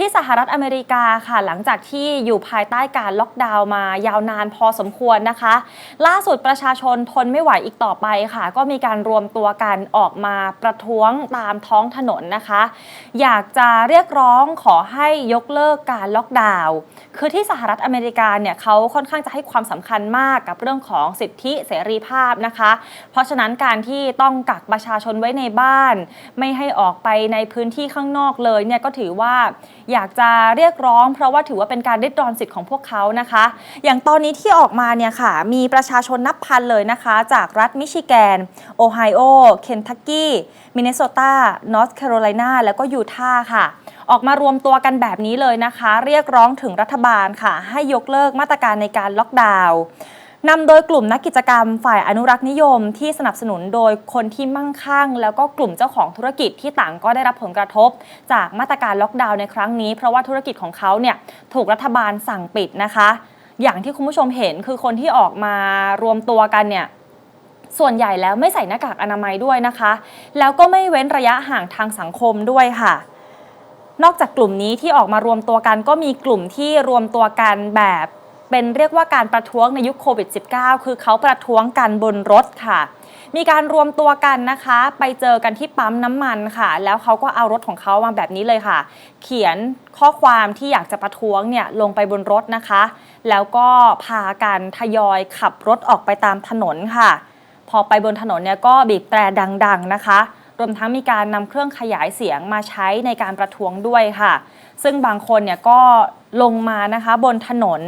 ที่สหรัฐอเมริกาค่ะ หลังจากที่อยู่ภายใต้การล็อกดาวน์มายาวนานพอสมควรนะคะ ล่าสุดประชาชนทนไม่ไหวอีกต่อไปค่ะ ก็มีการรวมตัวกันออกมาประท้วงตามท้องถนนนะคะ อยากจะเรียกร้องขอให้ยกเลิกการล็อกดาวน์คือที่สหรัฐอเมริกาเนี่ยเขาค่อนข้างจะให้ความสำคัญมากกับเรื่องของสิทธิเสรีภาพนะคะ เพราะฉะนั้นการที่ต้องกักประชาชนไว้ในบ้าน ไม่ให้ออกไปในพื้นที่ข้างนอกเลยเนี่ยก็ถือว่าอยากจะเรียกร้อง เพราะว่าถือว่าเป็นการริดรอนสิทธิ์ของพวกเขานะคะ อย่างตอนนี้ที่ออกมาเนี่ยค่ะ มีประชาชนนับพันเลยนะคะ จากรัฐมิชิแกน โอไฮโอ เคนทักกี้ มินนิโซตา นอร์ทแคโรไลนาแล้วก็ยูทาห์ค่ะออกมารวมตัวกันแบบนี้เลยนะคะ เรียกร้องถึงรัฐบาลค่ะ ให้ยกเลิกมาตรการในการล็อกดาวน์ นำโดยกลุ่มนักกิจกรรมฝ่ายอนุรักษ์นิยมที่สนับสนุนโดยคนที่มั่งคั่ง แล้วก็กลุ่มเจ้าของธุรกิจที่ต่างก็ได้รับผลกระทบ จากมาตรการล็อกดาวน์ในครั้งนี้ เพราะว่าธุรกิจของเขาเนี่ยถูกรัฐบาลสั่งปิดนะคะ อย่างที่คุณผู้ชมเห็นคือคนที่ออกมารวมตัวกันเนี่ยส่วนใหญ่แล้วไม่ใส่หน้ากากอนามัยด้วยนะคะ แล้วก็ไม่เว้นระยะห่างทางสังคมด้วยค่ะ นอกจากกลุ่มนี้ที่ออกมารวมตัวกันก็มีกลุ่มที่รวมตัวกันแบบ เป็นเรียกว่าการประท้วงในยุคโควิด -19 คือเขาประท้วงกันบนรถค่ะ มีการรวมตัวกันนะคะ ไปเจอกันที่ปั๊มน้ำมันค่ะ แล้วเขาก็เอารถของเขามาแบบนี้เลยค่ะ เขียนข้อความที่อยากจะประท้วงเนี่ยลงไปบนรถนะคะ แล้วก็พากันทยอยขับรถออกไปตามถนนค่ะ พอไปบนถนนเนี่ยก็บีบแตรดัง ๆนะคะ รวมทั้งมีการนำเครื่องขยายเสียงมาใช้ในการประท้วงด้วยค่ะ ซึ่งบางคนเนี่ยก็ลงมานะคะบนถนน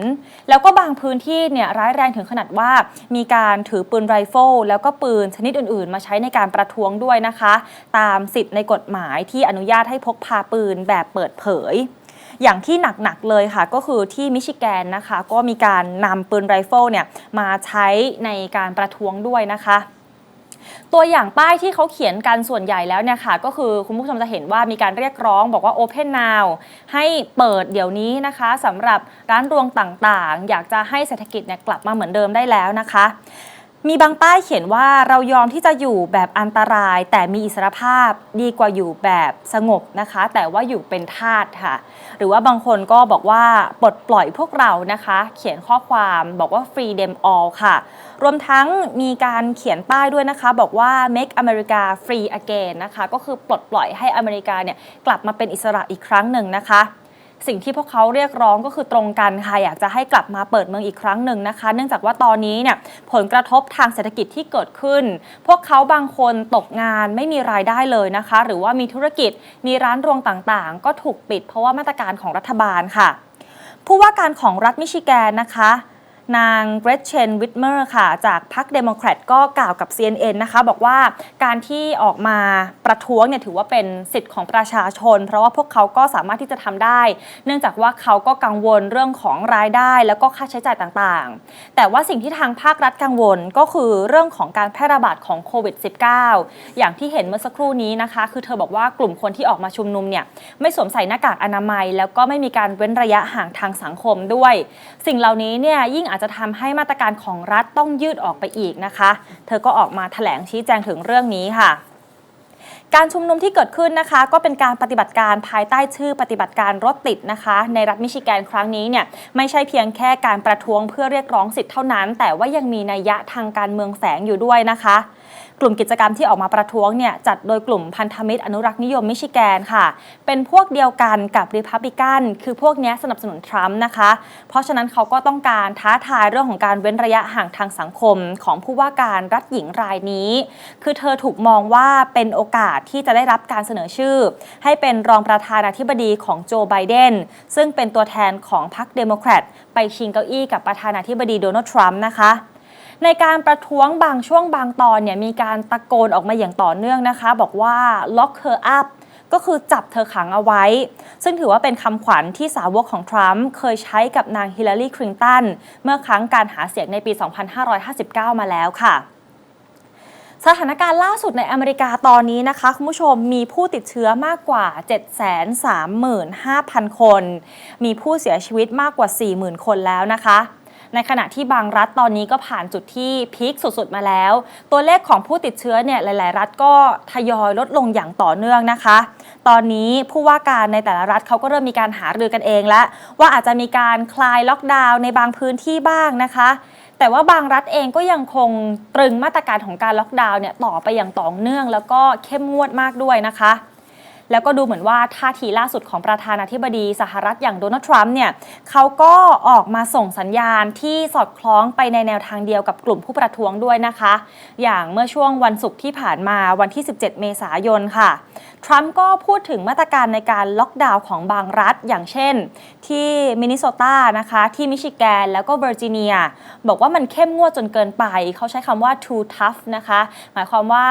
แล้วก็บางพื้นที่เนี่ยร้ายแรงถึงขนาดว่า มีการถือปืนไรเฟิลแล้วก็ปืนชนิดอื่นๆ มาใช้ในการประท้วงด้วยนะคะ ตามสิทธิ์ในกฎหมายที่อนุญาตให้พกพาปืนแบบเปิดเผยอย่างที่หนัก ๆ เลยค่ะ ก็คือที่มิชิแกนนะคะ ก็มีการนำปืนไรเฟิลเนี่ยมาใช้ในการประท้วงด้วยนะคะ ตัวอย่างป้ายที่เขาเขียนกันส่วนใหญ่แล้วเนี่ยค่ะก็คือคุณผู้ชมจะเห็นว่ามีการเรียกร้องบอกว่า Open Now ให้เปิดเดี๋ยวนี้นะคะสำหรับร้านรวงต่างๆ อยากจะให้เศรษฐกิจเนี่ยกลับมาเหมือนเดิมได้แล้วนะคะ มีบางป้ายเขียนว่าเรายอมที่จะอยู่แบบอันตราย แต่มีอิสรภาพดีกว่าอยู่แบบสงบนะคะ แต่ว่าอยู่เป็นทาสค่ะ หรือว่าบางคนก็บอกว่าปลดปล่อยพวกเรานะคะ เขียนข้อความบอกว่า free them all ค่ะ รวมทั้งมีการเขียนป้ายด้วยนะคะ บอกว่า make America free again นะคะ ก็คือปลดปล่อยให้อเมริกาเนี่ยกลับมาเป็นอิสระอีกครั้งหนึ่งนะคะ สิ่งที่พวกเขาเรียกร้องก็คือตรงกันค่ะอยากจะให้กลับมาเปิดเมืองอีกครั้งหนึ่งนะคะ เนื่องจากว่าตอนนี้เนี่ยผลกระทบทางเศรษฐกิจที่เกิดขึ้น พวกเขาบางคนตกงานไม่มีรายได้เลยนะคะ หรือว่ามีธุรกิจมีร้านรวงต่างๆ ก็ถูกปิดเพราะว่ามาตรการของรัฐบาลค่ะ ผู้ว่าการของรัฐมิชิแกนนะคะ นางเกรเชนวิทเมอร์ค่ะ จากพรรคเดโมแครตก็กล่าวกับ CNN นะคะบอกว่าการที่ออกมาประท้วงเนี่ยถือว่าเป็นสิทธิ์ของประชาชน เพราะว่าพวกเขาก็สามารถที่จะทำได้ เนื่องจากว่าเขาก็กังวลเรื่องของรายได้ แล้วก็ค่าใช้จ่ายต่างๆ แต่ว่าสิ่งที่ทางภาครัฐกังวลก็คือเรื่องของการแพร่ระบาดของโควิด -19 อย่างที่เห็นเมื่อสักครู่นี้นะคะ คือเธอบอกว่ากลุ่มคนที่ออกมาชุมนุมเนี่ยไม่สวมใส่หน้ากากอนามัย แล้วก็ไม่มีการเว้นระยะห่างทางสังคมด้วย สิ่งเหล่านี้เนี่ยยิ่งอาจจะทำให้มาตรการของรัฐต้องยืดออกไปอีกนะคะ เธอก็ออกมาแถลงชี้แจงถึงเรื่องนี้ค่ะการชุมนุมที่เกิดขึ้นนะคะก็เป็นการปฏิบัติการภายใต้ชื่อปฏิบัติการรถติดนะคะ ในรัฐมิชิแกนครั้งนี้เนี่ยไม่ใช่เพียงแค่การประท้วงเพื่อเรียกร้องสิทธิ์เท่านั้น แต่ว่ายังมีนัยยะทางการเมืองแฝงอยู่ด้วยนะคะ กลุ่มกิจกรรมที่ออกมาประท้วงเนี่ยจัดโดยกลุ่มพันธมิตรอนุรักษ์นิยมมิชิแกนค่ะ เป็นพวกเดียวกันกับริพับลิกัน คือพวกนี้สนับสนุนทรัมป์นะคะ เพราะฉะนั้นเขาก็ต้องการท้าทายเรื่องของการเว้นระยะห่างทางสังคมของผู้ว่าการรัฐหญิงรายนี้ คือเธอถูกมองว่าเป็นโอกาสที่จะได้รับการเสนอชื่อ ให้เป็นรองประธานาธิบดีของโจไบเดนซึ่งเป็นตัวแทนของพรรคเดโมแครตไปชิงเก้าอี้กับประธานาธิบดีโดนัลด์ทรัมป์นะคะ ในการประท้วงบางช่วงบางตอนเนี่ยมีการตะโกนออกมาอย่างต่อเนื่องนะคะ บอกว่า lock her up ก็คือจับเธอขังเอาไว้ ซึ่งถือว่าเป็นคำขวัญที่สาวกของทรัมป์เคยใช้กับนางฮิลลารีคลินตัน เมื่อครั้งการหาเสียงในปี 2559 มาแล้วค่ะสถานการณ์ล่าสุดในอเมริกาตอนนี้นะคะ คุณผู้ชมมีผู้ติดเชื้อมากกว่า 735,000 คน มีผู้เสียชีวิตมากกว่า 40,000 คนแล้วนะคะ ในขณะที่บางรัฐตอนนี้ก็ผ่านจุดที่พีคสุดๆมาแล้ว ตัวเลขของผู้ติดเชื้อเนี่ยหลาย ๆ รัฐก็ทยอยลดลงอย่างต่อเนื่องนะคะ ตอนนี้ผู้ว่าการในแต่ละรัฐเขาก็เริ่มมีการหารือกันเองแล้ว ว่าอาจจะมีการคลายล็อกดาวน์ในบางพื้นที่บ้างนะคะแต่ว่าบางรัฐเองก็ยังคงตรึงมาตรการของการล็อกดาวน์เนี่ยต่อไปอย่างต่อเนื่อง แล้วก็เข้มงวดมากด้วยนะคะ แล้วก็ดูเหมือนว่าท่าทีล่าสุดของประธานาธิบดีสหรัฐอย่างโดนัลด์ทรัมป์เนี่ยเขาก็ออกมาส่งสัญญาณที่สอดคล้องไปในแนวทางเดียวกับกลุ่มผู้ประท้วงด้วยนะคะ อย่างเมื่อช่วงวันศุกร์ที่ผ่านมาวันที่ 17 เมษายนค่ะทรัมป์ก็พูดถึงมาตรการในการล็อกดาวน์ของบางรัฐ อย่างเช่น ที่มินนิโซตานะคะที่มิชิแกนแล้วก็เวอร์จิเนีย บอกว่ามันเข้มงวดจนเกินไป เขาใช้คำว่า too tough นะคะ หมายความว่า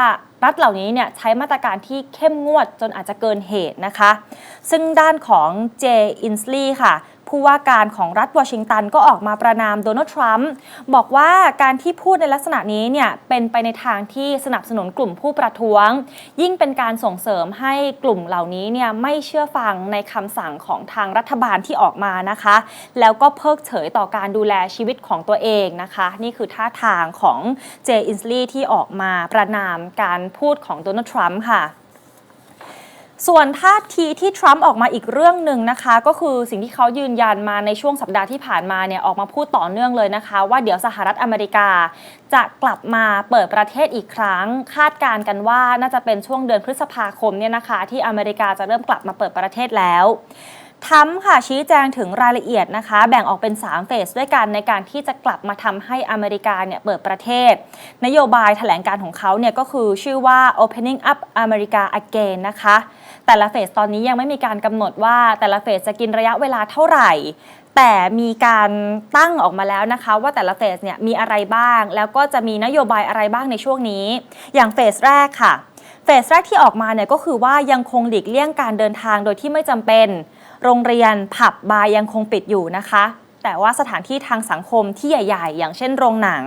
รัฐเหล่านี้เนี่ยใช้มาตรการที่เข้มงวดจนอาจจะเกินเหตุนะคะ ซึ่งด้านของเจอินสลีย์ค่ะ ผู้ว่าการของรัฐวอชิงตันก็ออกมาประนามโดนัลด์ทรัมป์บอกว่าการที่พูดในลักษณะนี้เนี่ยเป็นไปในทางที่สนับสนุนกลุ่มผู้ประท้วง ยิ่งเป็นการส่งเสริมให้กลุ่มเหล่านี้เนี่ยไม่เชื่อฟังในคำสั่งของทางรัฐบาลที่ออกมานะคะ แล้วก็เพิกเฉยต่อการดูแลชีวิตของตัวเองนะคะ นี่คือท่าทางของเจอินสลีย์ที่ออกมาประนามการพูดของโดนัลด์ทรัมป์ค่ะ ส่วนท่าทีที่ทรัมป์ออกมาอีกเรื่องหนึ่งนะคะ ก็คือสิ่งที่เขายืนยันมาในช่วงสัปดาห์ที่ผ่านมาเนี่ยออกมาพูดต่อเนื่องเลยนะคะ ว่าเดี๋ยวสหรัฐอเมริกา จะกลับมาเปิดประเทศอีกครั้ง คาดการณ์กันว่าน่าจะเป็นช่วงเดือนพฤษภาคมเนี่ยนะคะ ที่อเมริกาจะเริ่มกลับมาเปิดประเทศแล้ว ทรัมค่ะชี้แจงถึงรายละเอียดนะคะ แบ่งออกเป็น 3 เฟสด้วยกันในการที่จะกลับมาทำให้อเมริกาเนี่ยเปิดประเทศ นโยบายแถลงการของเขาเนี่ยก็คือชื่อว่า opening up America again นะคะ แต่ละเฟสตอนนี้ยังไม่มีการกำหนดว่าแต่ละเฟสจะกินระยะเวลาเท่าไหร่ แต่มีการตั้งออกมาแล้วนะคะ ว่าแต่ละเฟสเนี่ยมีอะไรบ้าง แล้วก็จะมีนโยบายอะไรบ้างในช่วงนี้ อย่างเฟสแรกค่ะเฟสแรกที่ออกมาเนี่ยก็คือว่ายังคงหลีกเลี่ยงการเดินทางโดยที่ไม่จำเป็น โรงเรียนผับบาร์ยังคงปิดอยู่นะคะ แต่ว่าสถานที่ทางสังคมที่ใหญ่ ๆ อย่างเช่นโรงหนัง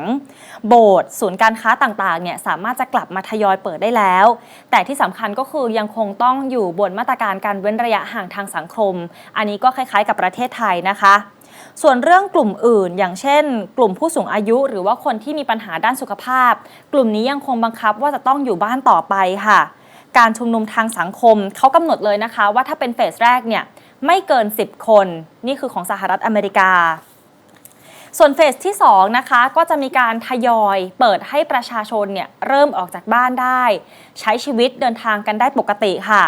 โบสถ์ศูนย์การค้าต่างๆเนี่ยสามารถจะกลับมาทยอยเปิดได้แล้ว แต่ที่สำคัญก็คือยังคงต้องอยู่บนมาตรการการเว้นระยะห่างทางสังคม อันนี้ก็คล้ายๆ กับประเทศไทยนะคะส่วนเรื่องกลุ่มอื่น อย่างเช่น กลุ่มผู้สูงอายุ หรือว่าคนที่มีปัญหาด้านสุขภาพ กลุ่มนี้ยังคงบังคับว่าจะต้องอยู่บ้านต่อไปค่ะ การชุมนุมทางสังคมเขากำหนดเลยนะคะ ว่าถ้าเป็นเฟสแรกเนี่ย ไม่เกิน 10 คน นี่คือของสหรัฐอเมริกา ส่วนเฟสที่2นะคะก็จะมีการทยอยเปิดให้ประชาชนเนี่ยเริ่มออกจากบ้านได้ ใช้ชีวิตเดินทางกันได้ปกติค่ะ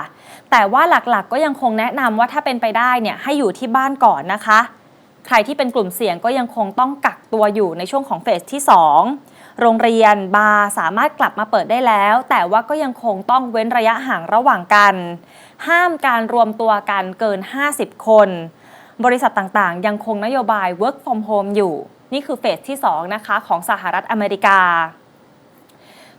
แต่ว่าหลักๆก็ยังคงแนะนำว่าถ้าเป็นไปได้เนี่ยให้อยู่ที่บ้านก่อนนะคะ ใครที่เป็นกลุ่มเสี่ยงก็ยังคงต้องกักตัวอยู่ในช่วงของเฟสที่2 โรงเรียนบาร์สามารถกลับมาเปิดได้แล้ว แต่ว่าก็ยังคงต้องเว้นระยะห่างระหว่างกัน ห้ามการรวมตัวกันเกิน 50 คน บริษัทต่างๆ ยังคงนโยบาย work from home อยู่ นี่คือเฟสที่ 2 นะคะ ของสหรัฐอเมริกา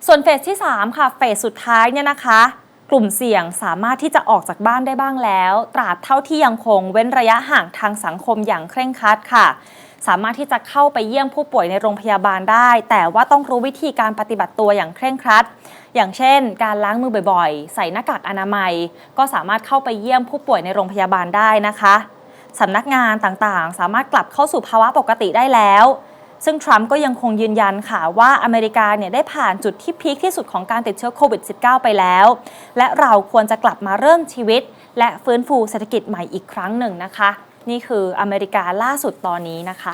ส่วนเฟสที่ 3 ค่ะ เฟสสุดท้ายเนี่ยนะคะกลุ่มเสี่ยงสามารถที่จะออกจากบ้านได้บ้างแล้ว ตราบเท่าที่ยังคงเว้นระยะห่างทางสังคมอย่างเคร่งครัดค่ะ สามารถที่จะเข้าไปเยี่ยมผู้ป่วยในโรงพยาบาลได้ แต่ว่าต้องรู้วิธีการปฏิบัติตัวอย่างเคร่งครัด อย่างเช่น การล้างมือบ่อยๆ ใส่หน้ากากอนามัย ก็สามารถเข้าไปเยี่ยมผู้ป่วยในโรงพยาบาลได้นะคะสำนักงานต่างๆ สามารถกลับเข้าสู่ภาวะปกติได้แล้วซึ่งทรัมป์ก็ยังคงยืนยันค่ะว่าอเมริกาเนี่ยได้ผ่านจุดที่พีคที่สุดของการติดเชื้อโควิด -19 ไปแล้ว และเราควรจะกลับมาเริ่มชีวิต และฟื้นฟูเศรษฐกิจใหม่อีกครั้งหนึ่งนะคะ นี่คืออเมริกาล่าสุดตอนนี้นะคะ